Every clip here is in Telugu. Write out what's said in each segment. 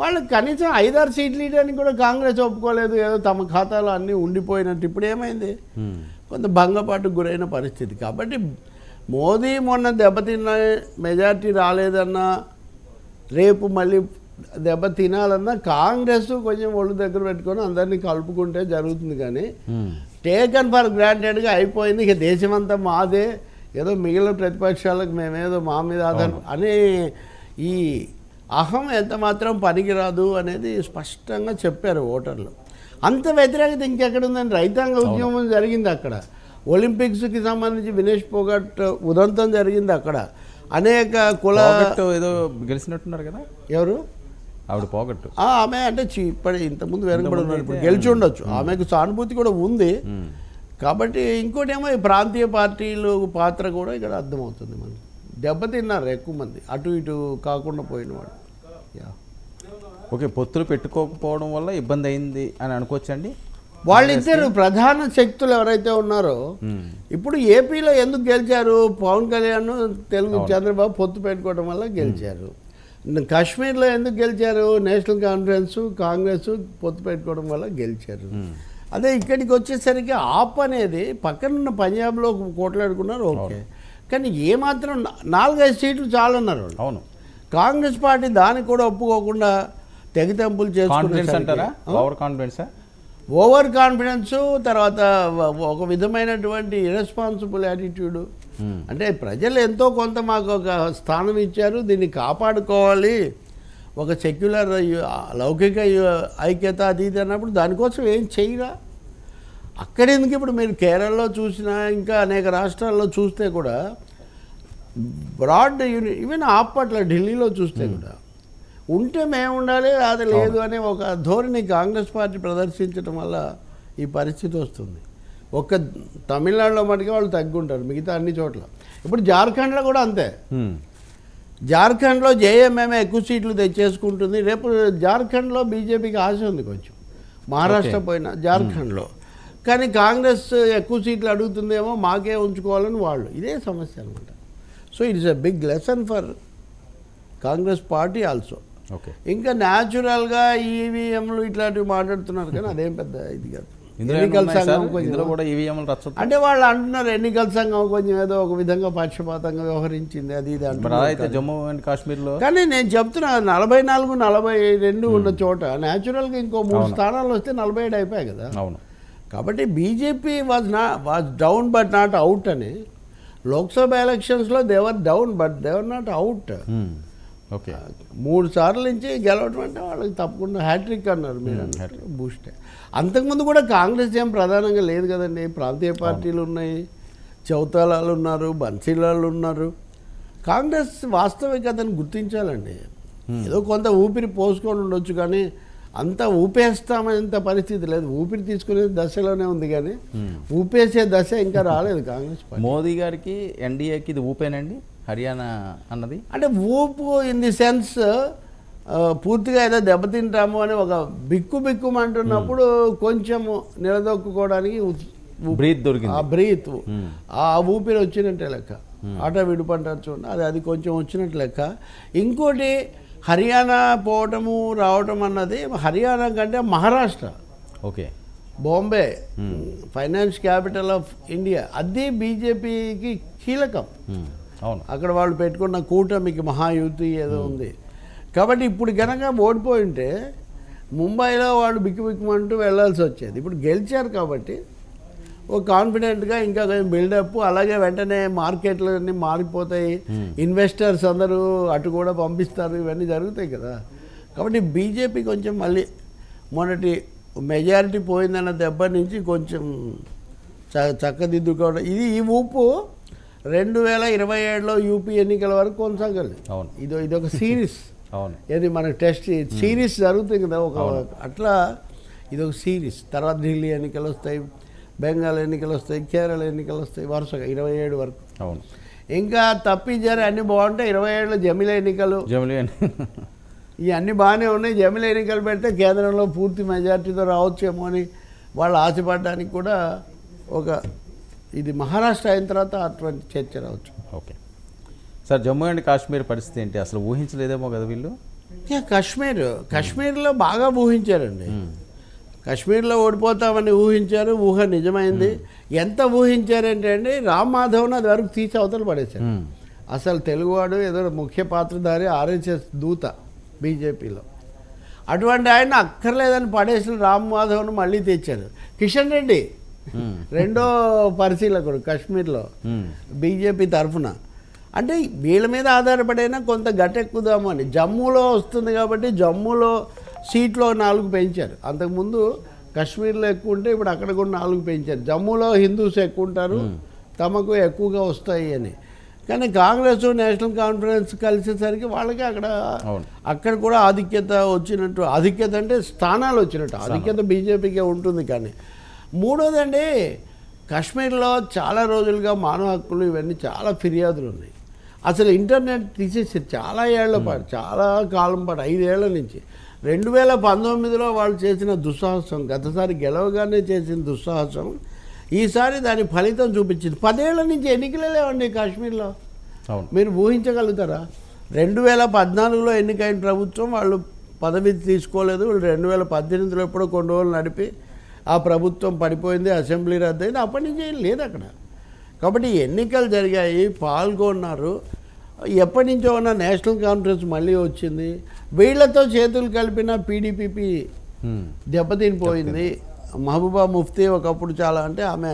వాళ్ళకి కనీసం ఐదారు సీట్లు ఇవ్వడానికి కూడా కాంగ్రెస్ ఒప్పుకోలేదు. ఏదో తమ ఖాతాలో అన్నీ ఉండిపోయినట్టు ఇప్పుడు ఏమైంది. కొంత భంగపాటుకు గురైన పరిస్థితి. కాబట్టి మోదీ మొన్న దెబ్బతిన్న మెజార్టీ రాలేదన్నా రేపు మళ్ళీ దెబ్బ తినాలన్నా కాంగ్రెస్ కొంచెం ఒళ్ళు దగ్గర పెట్టుకొని అందరినీ కలుపుకుంటే జరుగుతుంది కానీ. టేకన్ ఫర్ గ్రాంటెడ్గా అయిపోయింది. ఇక దేశమంతా మాదే. ఏదో మిగిలిన ప్రతిపక్షాలకు మేమేదో మా మీద ఆధారం అనే ఈ అహం ఎంత మాత్రం పనికిరాదు అనేది స్పష్టంగా చెప్పారు ఓటర్లు. అంత వ్యతిరేకత ఇంకెక్కడ ఉందని రైతాంగ ఉద్యమం జరిగింది అక్కడ. ఒలింపిక్స్కి సంబంధించి వినేష్ పోగట్ ఉదంతం జరిగింది అక్కడ. అనేక కుల ఏదో గెలిచినట్టున్నారు కదా? ఎవరు? ఆవిడ పోగొట్టు ఆమె అంటే ఇప్పటి ఇంతకుముందు వెనకబడి ఉన్నారు ఇప్పుడు గెలిచి ఉండొచ్చు. ఆమెకు సానుభూతి కూడా ఉంది. కాబట్టి ఇంకోటి ఏమో ఈ ప్రాంతీయ పార్టీలు పాత్ర కూడా ఇక్కడ అర్థమవుతుంది మనకి. దెబ్బతిన్నారు ఎక్కువ మంది. అటు ఇటు కాకుండా పోయిన వాడు. ఓకే పొత్తులు పెట్టుకోకపోవడం వల్ల ఇబ్బంది అయింది అని అనుకోవచ్చండి. వాళ్ళిద్దరు ప్రధాన శక్తులు ఎవరైతే ఉన్నారో ఉమ్. ఇప్పుడు ఏపీలో ఎందుకు గెలిచారు? పవన్ కళ్యాణ్ తెలుగు చంద్రబాబు పొత్తు పెట్టుకోవడం వల్ల గెలిచారు. కాశ్మీర్లో ఎందుకు గెలిచారు? నేషనల్ కాన్ఫరెన్స్ కాంగ్రెస్ పొత్తు పెట్టుకోవడం వల్ల గెలిచారు. అదే ఇక్కడికి వచ్చేసరికి ఆప్ అనేది పక్కనున్న పంజాబ్లో కోట్లాడుకున్నారు ఓకే. కానీ ఏమాత్రం నాలుగైదు సీట్లు చాలన్నారు వాళ్ళు. అవును. కాంగ్రెస్ పార్టీ దానికి కూడా ఒప్పుకోకుండా తెగతెంపులు చేసుకునేసరికి. ఓవర్ కాన్ఫిడెన్సా ఓవర్ కాన్ఫిడెన్స్ తర్వాత ఒక విధమైనటువంటి ఇరెస్పాన్సిబుల్ యాటిట్యూడ్ ఉమ్. అంటే ప్రజలు ఎంతో కొంత మాకు ఒక స్థానం ఇచ్చారు దీన్ని కాపాడుకోవాలి. ఒక సెక్యులర్ లౌకిక ఐక్యత అది ఇది అన్నప్పుడు దానికోసం ఏం చేయరా? అక్కడెందుకు ఇప్పుడు మీరు కేరళలో చూసినా ఇంకా అనేక రాష్ట్రాల్లో చూస్తే కూడా బ్రాడ్ యూని ఈవెన్ ఆపట్ల ఢిల్లీలో చూస్తే కూడా ఉంటే మేము ఉండాలి అది లేదు అనే ఒక ధోరణి కాంగ్రెస్ పార్టీ ప్రదర్శించడం వల్ల ఈ పరిస్థితి వస్తుంది. ఒక్క తమిళనాడులో మటుకే వాళ్ళు తగ్గుంటారు మిగతా అన్ని చోట్ల. ఇప్పుడు జార్ఖండ్లో కూడా అంతే. ఉమ్. జార్ఖండ్లో జేఎంఎం ఎక్కువ సీట్లు తెచ్చేసుకుంటుంది రేపు జార్ఖండ్లో బీజేపీకి ఆశ ఉంది కొంచెం. మహారాష్ట్ర పోయిన జార్ఖండ్లో. కానీ కాంగ్రెస్ ఎక్కువ సీట్లు అడుగుతుందేమో మాకే ఉంచుకోవాలని వాళ్ళు. ఇదే సమస్య అనమాట so it's a big lesson for Congress party also okay ఇంకా న్యాచురల్గా ఈవీఎంలు ఇట్లాంటివి మాట్లాడుతున్నారు కానీ అదేం పెద్ద ఇది కాదు ఎన్నికల సంఘం? కొంచెం అంటే వాళ్ళు అంటున్నారు ఎన్నికల సంఘం కొంచెం ఏదో ఒక విధంగా పక్షపాతంగా వ్యవహరించింది అది ఇది అయితే జమ్మూ అండ్ కాశ్మీర్లో కానీ నేను చెప్తున్నా నలభై నాలుగు నలభై రెండు ఉన్న చోట న్యాచురల్గా ఇంకో మూడు స్థానాలు వస్తే నలభై ఏడు అయిపోయాయి కదా అవును కాబట్టి బీజేపీ వాజ్ నా was down but not out అని లోక్సభ ఎలక్షన్స్లో they were down but they were not out. Okay మూడు సార్లు నుంచి గెలవడం అంటే వాళ్ళకి తప్పకుండా హ్యాట్రిక్ అన్నారు మీరు అన్నట్టు బూస్టే. అంతకుముందు కూడా కాంగ్రెస్ ఏం ప్రధానంగా లేదు కదండి. ప్రాంతీయ పార్టీలు ఉన్నాయి చౌతాలాలు ఉన్నారు బన్సీలాలు ఉన్నారు. కాంగ్రెస్ వాస్తవికతను గుర్తించాలండి. ఏదో కొంత ఊపిరి పోసుకొని ఉండొచ్చు కానీ అంత ఊపేస్తామనేంత పరిస్థితి లేదు. ఊపిరి తీసుకునే దశలోనే ఉంది కానీ ఊపేసే దశ ఇంకా రాలేదు కాంగ్రెస్ పార్టీ. మోదీ గారికి ఎన్డీఏకి ఇది ఊపేనండి? హర్యానా అన్నది? అంటే ఊపు ఇన్ ది సెన్స్ పూర్తిగా ఏదో దెబ్బతింటాము అని ఒక బిక్కు బిక్కుమంటున్నప్పుడు కొంచెము నిలదొక్కుకోవడానికి ఉ- ఉ- బ్రీత్ ఆ దొరికింది బ్రీత్. Hmm. ఆ ఊపిరి వచ్చినట్టే లెక్క. ఆట విడిపంటారు చూడండి. అది అది కొంచెం వచ్చినట్టు లెక్క. ఇంకోటి హర్యానా పోవటము రావటం అన్నది హర్యానా కంటే Maharashtra. Okay. Bombay finance capital of India. అది బీజేపీకి కీలకం. ఉమ్. అవును. అక్కడ వాళ్ళు పెట్టుకున్న కూటమికి మహాయుతి ఏదో ఉంది. కాబట్టి ఇప్పుడు కనుక ఓడిపోయి ఉంటే ముంబైలో వాళ్ళు బిక్కు బిక్కుమంటూ వెళ్ళాల్సి వచ్చేది. ఇప్పుడు గెలిచారు కాబట్టి కాన్ఫిడెంట్గా ఇంకా కొంచెం బిల్డప్. అలాగే వెంటనే మార్కెట్లు అన్నీ మారిపోతాయి ఇన్వెస్టర్స్ అందరూ అటు కూడా పంపిస్తారు. ఇవన్నీ జరుగుతాయి కదా. కాబట్టి బీజేపీ కొంచెం మళ్ళీ మొన్నటి మెజారిటీ పోయిందన్న దెబ్బ నుంచి కొంచెం చ చక్కదిద్దుకోవడం. ఇది ఈ ఊపు రెండు వేల ఇరవై ఏడులో యూపీ ఎన్నికల వరకు కొనసాగాలి అవును. ఇది ఇదొక సిరీస్. అవును. ఏది మనకు టెస్ట్ సిరీస్ జరుగుతుంది కదా. ఒక అట్లా ఇది ఒక సిరీస్. తర్వాత ఢిల్లీ ఎన్నికలు వస్తాయి. బెంగాల్ ఎన్నికలు వస్తాయి కేరళ ఎన్నికలు వస్తాయి వరుసగా ఇరవై ఏడు వరకు. అవును. ఇంకా తప్పించారు అన్నీ బాగుంటాయి ఇరవై ఏడులో జమిల ఎన్నికలు. జమిలీ ఇవన్నీ బాగానే ఉన్నాయి. జమిల ఎన్నికలు పెడితే కేంద్రంలో పూర్తి మెజార్టీతో రావచ్చేమో అని వాళ్ళు ఆశపడడానికి కూడా ఒక ఇది మహారాష్ట్ర అయిన తర్వాత అటువంటి చర్చ రావచ్చు. Okay. Sir Jammu and Kashmir పరిస్థితి ఏంటి? అసలు ఊహించలేదేమో కదా వీళ్ళు? కాశ్మీర్ కాశ్మీర్లో బాగా ఊహించారండి. కాశ్మీర్లో ఓడిపోతామని ఊహించారు ఊహ నిజమైంది. ఎంత ఊహించారంటే అండి రామ్ మాధవ్ని అది వరకు తీసి అవతల పడేశారు. అసలు తెలుగువాడు ఏదో ముఖ్య పాత్రధారి ఆర్ఎస్ఎస్ దూత బీజేపీలో. అటువంటి ఆయన అక్కర్లేదని పడేసిన రామ్ మాధవ్ను మళ్ళీ తెచ్చారు. కిషన్ రెడ్డి. రెండో పరిశీలకుడు కాశ్మీర్లో. బీజేపీ తరఫున. అంటే వీళ్ళ మీద ఆధారపడైనా కొంత గట్టెక్కుదాము అని. జమ్మూలో వస్తుంది కాబట్టి జమ్మూలో సీట్లో నాలుగు పెంచారు. అంతకుముందు కాశ్మీర్లో ఎక్కువ ఉంటే ఇప్పుడు అక్కడ కూడా నాలుగు పెంచారు. జమ్మూలో హిందూస్ ఎక్కువ ఉంటారు. తమకు ఎక్కువగా వస్తాయి అని. కానీ కాంగ్రెస్ నేషనల్ కాన్ఫరెన్స్ కలిసేసరికి వాళ్ళకి అక్కడ. అక్కడ కూడా ఆధిక్యత వచ్చినట్టు ఆధిక్యత అంటే స్థానాలు వచ్చినట్టు. ఆధిక్యత బీజేపీకే ఉంటుంది కానీ. మూడోదండి కాశ్మీర్లో చాలా రోజులుగా మానవ హక్కులు ఇవన్నీ చాలా ఫిర్యాదులు ఉన్నాయి. అసలు ఇంటర్నెట్ తీసేసారు చాలా ఏళ్ళ పాటు చాలా కాలం పాటు ఐదేళ్ళ నుంచి రెండు వేల పంతొమ్మిదిలో వాళ్ళు చేసిన దుస్సాహసం గతసారి గెలవగానే చేసిన దుస్సాహసం ఈసారి దాని ఫలితం చూపించింది. పదేళ్ళ నుంచి ఎన్నికలే లేవండి కాశ్మీర్లో. మీరు ఊహించగలుగుతారా? రెండు వేల పద్నాలుగులో ఎన్నికైన ప్రభుత్వం వాళ్ళు పదవి తీసుకోలేదు. వాళ్ళు రెండు వేల పద్దెనిమిదిలో ఎప్పుడో కొన్ని రోజులు నడిపి ఆ ప్రభుత్వం పడిపోయింది అసెంబ్లీ రద్దయింది. అప్పటి నుంచి ఏం లేదు అక్కడ. కాబట్టి ఎన్నికలు జరిగాయి పాల్గొన్నారు. ఎప్పటి నుంచో ఉన్న నేషనల్ కాన్ఫరెన్స్ మళ్ళీ వచ్చింది. వీళ్ళతో చేతులు కలిపిన పీడీపీపీ. దెబ్బతినిపోయింది మహబూబా ముఫ్తీ ఒకప్పుడు చాలా అంటే ఆమె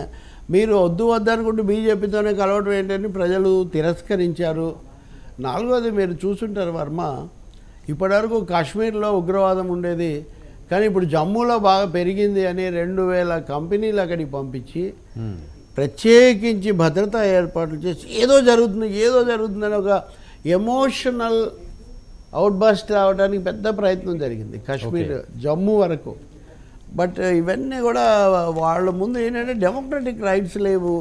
మీరు వద్దు వద్దనుకుంటూ బీజేపీతోనే కలవడం ఏంటని ప్రజలు తిరస్కరించారు నాలుగోది మీరు చూసుంటారు వర్మ ఇప్పటివరకు కాశ్మీర్లో ఉగ్రవాదం ఉండేది కానీ ఇప్పుడు జమ్మూలో బాగా పెరిగింది అని రెండు వేల కంపెనీలు అక్కడికి పంపించి. ప్రత్యేకించి భద్రతా ఏర్పాట్లు చేసి ఏదో జరుగుతుంది ఏదో జరుగుతుందని ఒక ఎమోషనల్ అవుట్బస్ట్ రావడానికి పెద్ద ప్రయత్నం జరిగింది. కాశ్మీర్ జమ్మూ వరకు. బట్ ఇవన్నీ కూడా వాళ్ళ ముందు ఏంటంటే డెమోక్రటిక్ రైట్స్ లేవు.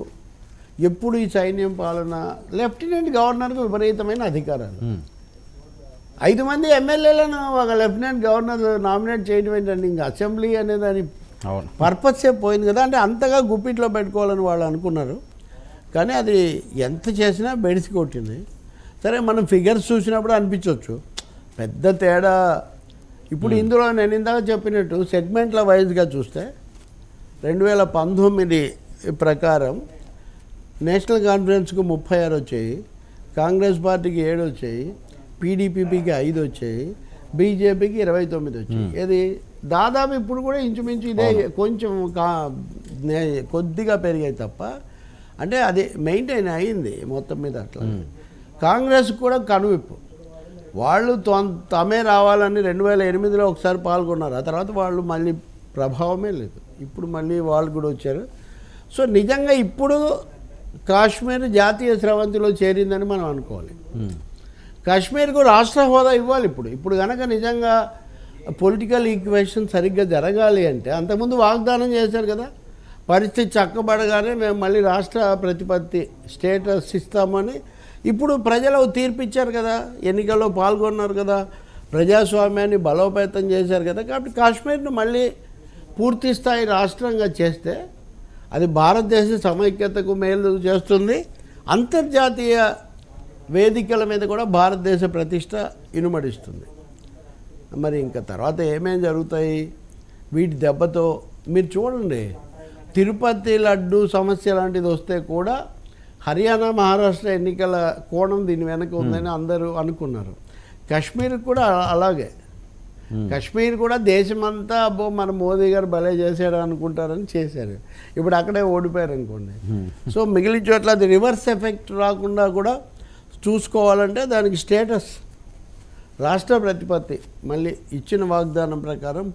ఎప్పుడు ఈ సైన్యం పాలన లెఫ్టినెంట్ గవర్నర్కు విపరీతమైన అధికారాలు. మ్మ్. ఐదు మంది ఎమ్మెల్యేలను ఒక లెఫ్టినెంట్ గవర్నర్ నామినేట్ చేయడం ఏంటంటే ఇంకా అసెంబ్లీ అనే దాని పర్పసే పోయింది కదా. అంటే అంతగా గుప్పిట్లో పెట్టుకోవాలని వాళ్ళు అనుకున్నారు. కానీ అది ఎంత చేసినా బెడిసి కొట్టింది. సరే మనం ఫిగర్స్ చూసినప్పుడు అనిపించవచ్చు పెద్ద తేడా. ఇప్పుడు ఇందులో నేను ఇందాక చెప్పినట్టు సెగ్మెంట్ల వైజ్గా చూస్తే రెండు వేల పంతొమ్మిది ప్రకారం నేషనల్ కాన్ఫరెన్స్కు ముప్పై ఆరు వచ్చాయి కాంగ్రెస్ పార్టీకి ఏడు వచ్చాయి పీడీపీకి ఐదు వచ్చాయి బీజేపీకి ఇరవై తొమ్మిది వచ్చాయి. ఇది దాదాపు ఇప్పుడు కూడా ఇంచుమించు ఇదే కొంచెం కొద్దిగా పెరిగాయి తప్ప అంటే అది మెయింటైన్ అయింది మొత్తం మీద అట్లా. కాంగ్రెస్ కూడా కనువిప్పు. వాళ్ళు తొం- తమే రావాలని రెండు వేల ఎనిమిదిలో ఒకసారి పాల్గొన్నారు. ఆ తర్వాత వాళ్ళు మళ్ళీ ప్రభావమే లేదు. ఇప్పుడు మళ్ళీ వాళ్ళు కూడా వచ్చారు. సో నిజంగా ఇప్పుడు కాశ్మీర్ జాతీయ స్రవంతిలో చేరిందని మనం అనుకోవాలి. కాశ్మీర్కు రాష్ట్ర హోదా ఇవ్వాలి ఇప్పుడు. ఇప్పుడు కనుక నిజంగా పొలిటికల్ ఈక్వేషన్ సరిగ్గా జరగాలి అంటే అంతకుముందు వాగ్దానం చేశారు కదా పరిస్థితి చక్కబడగానే మేము మళ్ళీ రాష్ట్ర ప్రతిపత్తి స్టేటస్ ఇస్తామని ఇప్పుడు ప్రజలు తీర్పిచ్చారు కదా ఎన్నికల్లో పాల్గొన్నారు కదా ప్రజాస్వామ్యాన్ని బలోపేతం చేశారు కదా కాబట్టి కాశ్మీర్ను మళ్ళీ పూర్తి స్థాయి రాష్ట్రంగా చేస్తే అది భారతదేశ సమైక్యతకు మేలు చేస్తుంది. అంతర్జాతీయ వేదికల మీద కూడా భారతదేశ ప్రతిష్ట ఇనుమడిస్తుంది. మరి ఇంకా తర్వాత ఏమేం జరుగుతాయి? వీటి దెబ్బతో మీరు చూడండి తిరుపతి లడ్డు సమస్య లాంటిది వస్తే కూడా హర్యానా మహారాష్ట్ర ఎన్నికల కోణం దీని వెనక ఉందని అందరూ అనుకున్నారు. కాశ్మీర్ కూడా అలాగే. కాశ్మీర్ కూడా దేశమంతా అబ్బో మన మోదీ గారు భలే చేశాడు అనుకుంటారని చేశారు. ఇప్పుడు అక్కడే ఓడిపోయారు అనుకోండి. సో మిగిలిన చోట్ల అది రివర్స్ ఎఫెక్ట్ రాకుండా కూడా చూసుకోవాలంటే దానికి స్టేటస్. రాష్ట్ర ప్రతిపత్తి మళ్ళీ ఇచ్చిన వాగ్దానం ప్రకారం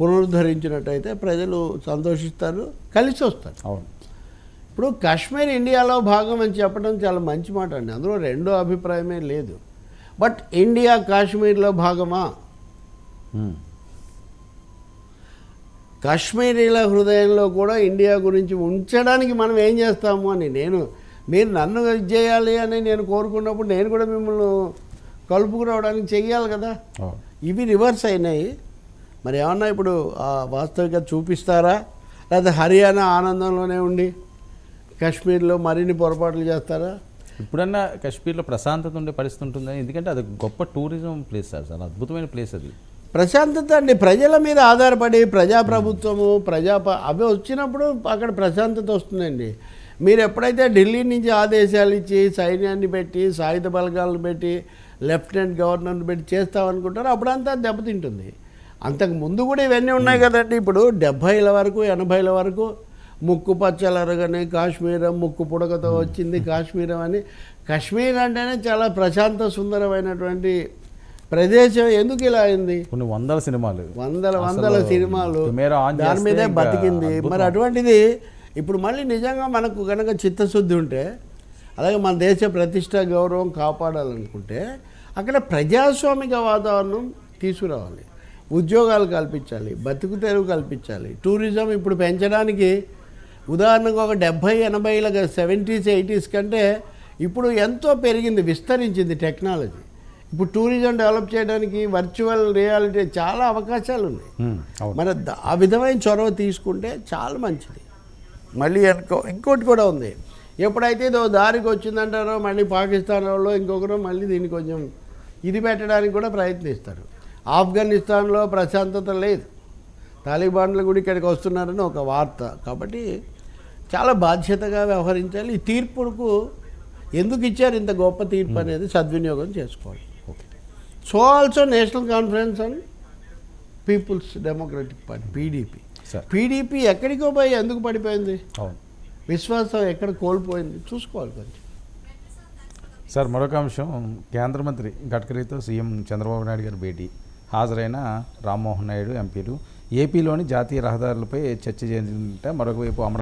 పునరుద్ధరించినట్టయితే ప్రజలు సంతోషిస్తారు కలిసి వస్తారు అవును. ఇప్పుడు కాశ్మీర్ ఇండియాలో భాగం అని చెప్పడం చాలా మంచి మాట అండి. అందులో రెండో అభిప్రాయమే లేదు. బట్ ఇండియా కాశ్మీర్లో భాగమా. కాశ్మీరీల హృదయంలో కూడా ఇండియా గురించి ఉంచడానికి మనం ఏం చేస్తాము అని నేను మీరు నన్ను చేయాలి అని నేను కోరుకున్నప్పుడు నేను కూడా మిమ్మల్ని కలుపుకురావడానికి చెయ్యాలి కదా. ఇవి రివర్స్ అయినాయి. మరి ఏమన్నా ఇప్పుడు ఆ వాస్తవికత చూపిస్తారా? లేదా హర్యానా ఆనందంలోనే ఉండి? కాశ్మీర్లో మరిన్ని పొరపాట్లు చేస్తారా? ఇప్పుడన్నా కాశ్మీర్లో ప్రశాంతత ఉండే పరిస్థితి ఉంటుందని. ఎందుకంటే అది గొప్ప టూరిజం ప్లేస్ సార్ చాలా అద్భుతమైన ప్లేస్ అది. ప్రశాంతత అండి. ప్రజల మీద ఆధారపడి ప్రజాప్రభుత్వము ప్రజా అవి వచ్చినప్పుడు అక్కడ ప్రశాంతత వస్తుందండి. మీరు ఎప్పుడైతే ఢిల్లీ నుంచి ఆదేశాలు ఇచ్చి సైన్యాన్ని పెట్టి సాయుధ బలగాలను పెట్టి లెఫ్టినెంట్ గవర్నర్ని పెట్టి చేస్తామనుకుంటారో అప్పుడంతా దెబ్బతింటుంది. అంతకు ముందు కూడా ఇవన్నీ ఉన్నాయి కదండి. ఇప్పుడు డెబ్భైల వరకు ఎనభైల వరకు ముక్కు పచ్చలరగని కాశ్మీరం ముక్కు పుడకతో వచ్చింది కాశ్మీరం అని. కాశ్మీర్ అంటేనే చాలా ప్రశాంత సుందరమైనటువంటి ప్రదేశం. ఎందుకు ఇలా అయింది? కొన్ని వందల సినిమాలు. వందల వందల సినిమాలు. దాని మీదే బతికింది. మరి అటువంటిది ఇప్పుడు మళ్ళీ నిజంగా మనకు కనుక చిత్తశుద్ధి ఉంటే అలాగే మన దేశ ప్రతిష్ట గౌరవం కాపాడాలనుకుంటే అక్కడ ప్రజాస్వామిక వాతావరణం తీసుకురావాలి. ఉద్యోగాలు కల్పించాలి బతుకు తెరువు కల్పించాలి టూరిజం ఇప్పుడు పెంచడానికి ఉదాహరణకు ఒక డెబ్భై ఎనభైల సెవెంటీస్ ఎయిటీస్ కంటే ఇప్పుడు ఎంతో పెరిగింది విస్తరించింది టెక్నాలజీ. ఇప్పుడు టూరిజం డెవలప్ చేయడానికి వర్చువల్ రియాలిటీ చాలా అవకాశాలు ఉన్నాయి. మరి ఆ విధమైన చొరవ తీసుకుంటే చాలా మంచిది. మళ్ళీ అనుకో ఇంకోటి కూడా ఉంది. ఎప్పుడైతే ఇదో దారికి వచ్చిందంటారో మళ్ళీ పాకిస్తాన్ వాళ్ళు ఇంకొకరు మళ్ళీ దీన్ని కొంచెం ఇది పెట్టడానికి కూడా ప్రయత్నిస్తారు. ఆఫ్ఘనిస్తాన్లో ప్రశాంతత లేదు. తాలిబాన్లు కూడా ఇక్కడికి వస్తున్నారని ఒక వార్త. కాబట్టి చాలా బాధ్యతగా వ్యవహరించాలి. ఈ తీర్పుకు ఎందుకు ఇచ్చారు ఇంత గొప్ప తీర్పు అనేది సద్వినియోగం చేసుకోవాలి. Okay so also national conference and peoples democratic party PDP sir PDP ఎక్కడికో పోయి ఎందుకు పడిపోయింది? అవును. విశ్వాసం ఎక్కడ కోల్పోయింది? చూసుకోవాలి కొంచెం. సార్ మరొక అంశం కేంద్ర మంత్రి గడ్కరీతో సీఎం చంద్రబాబు నాయుడు గారు భేటీ. హాజరైన రామ్మోహన్ నాయుడు ఎంపీలు. ఏపీలోని జాతీయ రహదారులపై చర్చ చేయాలంటే మరొక వైపు అమర